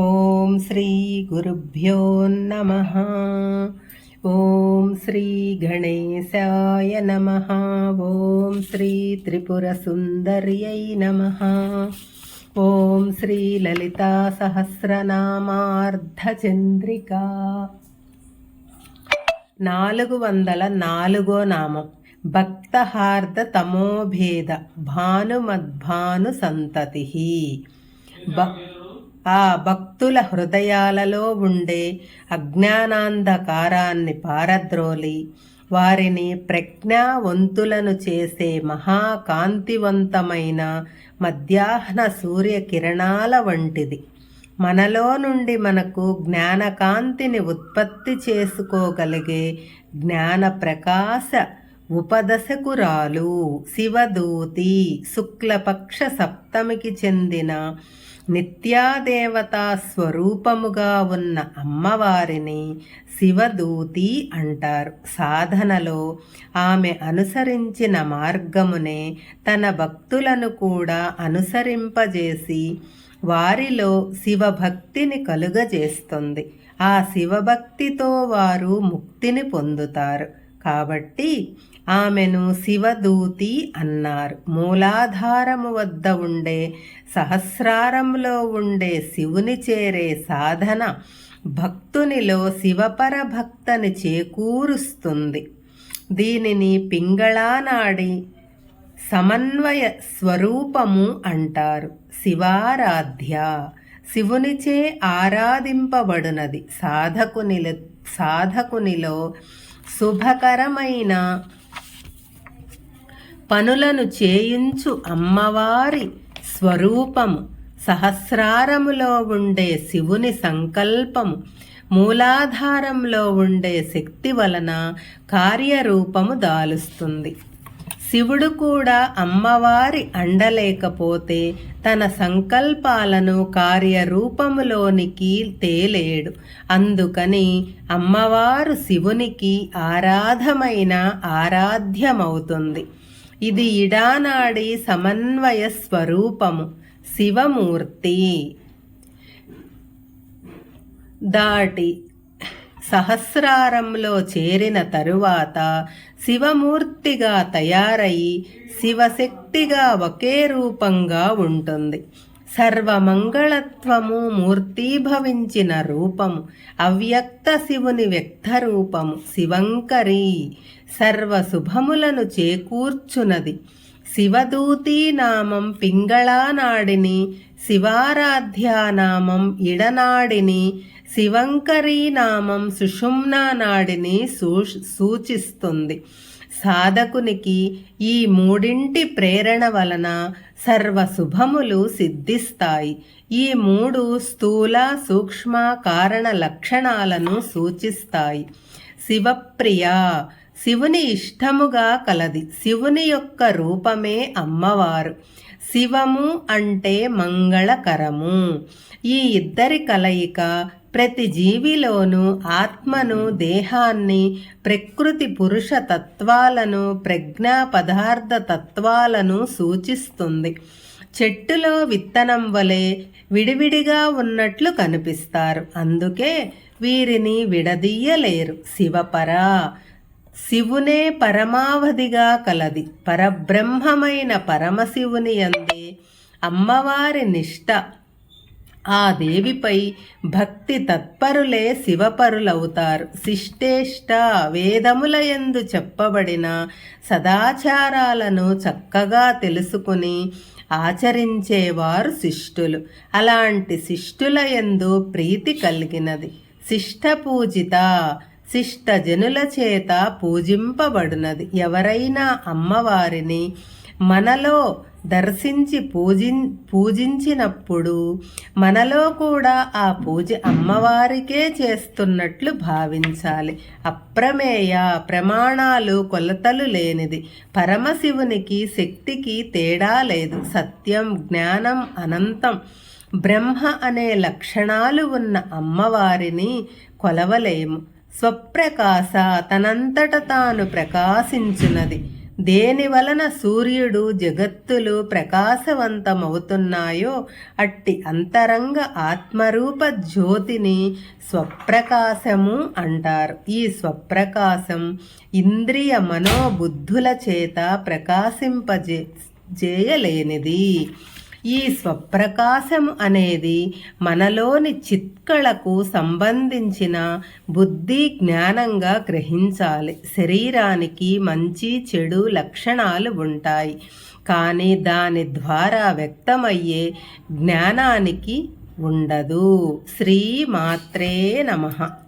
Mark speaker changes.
Speaker 1: ఓం శ్రీ గురుభ్యో నమ. ఓం శ్రీ గణేశాయ నమ. ఓం శ్రీ త్రిపురసుందర్యై నమ. ఓం శ్రీ లలితా సహస్రనామార్ధచంద్రికా నాలుగు వందల నాలుగో నామం. భక్తహార్ద తమోభేద భానుమద్భాను సంతతి భక్ ఆ భక్తుల హృదయాలలో ఉండే అజ్ఞానాంధకారాన్ని పారద్రోలి వారిని ప్రజ్ఞావంతులను చేసే మహాకాంతివంతమైన మధ్యాహ్న సూర్యకిరణాల వంటిది. మనలో నుండి మనకు జ్ఞానకాంతిని ఉత్పత్తి చేసుకోగలిగే జ్ఞాన ప్రకాశ ఉపదశకురాలు శివదూతి శుక్లపక్ష సప్తమికి చెందిన నిత్యాదేవతా స్వరూపముగా ఉన్న అమ్మవారిని శివదూతి అంటారు. సాధనలో ఆమె అనుసరించిన మార్గమునే తన భక్తులను కూడా అనుసరింపజేసి వారిలో శివభక్తిని కలుగజేస్తుంది. ఆ శివభక్తితో వారు ముక్తిని పొందుతారు. కాబట్టి ఆమెను శివదూతి అన్నారు. మూలాధారము వద్ద ఉండే సహస్రారంలో ఉండే శివుని చేరే సాధన భక్తునిలో శివపర భక్తని చేకూరుస్తుంది. దీనిని పింగళానాడి సమన్వయ స్వరూపము అంటారు. శివారాధ్య శివునిచే ఆరాధింపబడునది. సాధకునిల సాధకునిలో శుభకరమైన పనులను చేయించు అమ్మవారి స్వరూపము. సహస్రారములో ఉండే శివుని సంకల్పము. మూలాధారంలో ఉండే శక్తి వలన కార్యరూపము దాలుస్తుంది. శివుడు కూడా అమ్మవారి అండలేకపోతే తన సంకల్పాలను కార్యరూపములోనికి తేలేడు. అందుకని అమ్మవారు శివునికి ఆరాధమైన ఆరాధ్యమవుతుంది. ఇది ఇడానాడి సమన్వయ స్వరూపము శివమూర్తి. దాటి సహస్రారంలో చేరిన తరువాత శివమూర్తిగా తయారయి శివశక్తిగా ఒకే రూపంగా ఉంటుంది. సర్వమంగళత్వము మూర్తీభవించిన రూపము అవ్యక్త శివుని వ్యక్త రూపము శివంకరి సర్వశుభములను చేకూర్చునది. శివదూతీ నామం పింగళానాడిని శివారాధ్యానామం ఇడనాడిని శివంకరీ నామం సుషుమ్నా నాడిని సూచిస్తుంది. సాధకునికి ఈ మూడింటి ప్రేరణ వలన సర్వశుభములు సిద్ధిస్తాయి. ఈ మూడు స్థూల సూక్ష్మ కారణ లక్షణాలను సూచిస్తాయి. శివప్రియ శివుని ఇష్టముగా కలది. శివుని యొక్క రూపమే అమ్మవారు. శివము అంటే మంగళకరము. ఈ ఇద్దరి కలయిక ప్రతి జీవిలోనూ ఆత్మను దేహాన్ని ప్రకృతి పురుష తత్వాలను ప్రజ్ఞా పదార్థ తత్వాలను సూచిస్తుంది. చెట్టులో విత్తనం వలె విడివిడిగా ఉన్నట్లు కనిపిస్తారు. అందుకే వీరిని విడదీయలేరు శివపరా. శివునే పరమావధిగా కలది. పరబ్రహ్మమైన పరమశివుని అందే అమ్మవారి నిష్ట. ఆ దేవిపై భక్తి తత్పరులే శివపరులవుతారు. శిష్టేష్ట వేదములయందు చెప్పబడిన సదాచారాలను చక్కగా తెలుసుకుని ఆచరించేవారు శిష్టులు. అలాంటి శిష్టులయందు ప్రీతి కలిగినది. శిష్ట పూజిత శిష్టజనుల చేత పూజింపబడినది. ఎవరైనా అమ్మవారిని మనలో దర్శించి పూజి పూజించినప్పుడు మనలో కూడా ఆ పూజ అమ్మవారికే చేస్తున్నట్లు భావించాలి. అప్రమేయ ప్రమాణాలు కొలతలు లేనిది. పరమశివునికి శక్తికి తేడా లేదు. సత్యం జ్ఞానం అనంతం. బ్రహ్మ అనే లక్షణాలు ఉన్న అమ్మవారిని కొలవలేము. స్వప్రకాశ తనంతట తాను ప్రకాశించున్నది దేని వలన సూర్యుడు జగత్తులు ప్రకాశవంతమవుతున్నాయో అట్టి అంతరంగ ఆత్మరూప జ్యోతిని స్వప్రకాశము అంటారు. ఈ స్వప్రకాశం ఇంద్రియ మనోబుద్ధుల చేత ప్రకాశింపజే చేయలేనిది ఈ స్వప్రకాశం అనేది మనలోని చిత్కళకు సంబంధించిన బుద్ధి జ్ఞానంగా గ్రహించాలి. శరీరానికి మంచి చెడు లక్షణాలు ఉంటాయి. కానీ దాని ద్వారా వ్యక్తమయ్యే జ్ఞానానికి ఉండదు. శ్రీ మాత్రే నమః.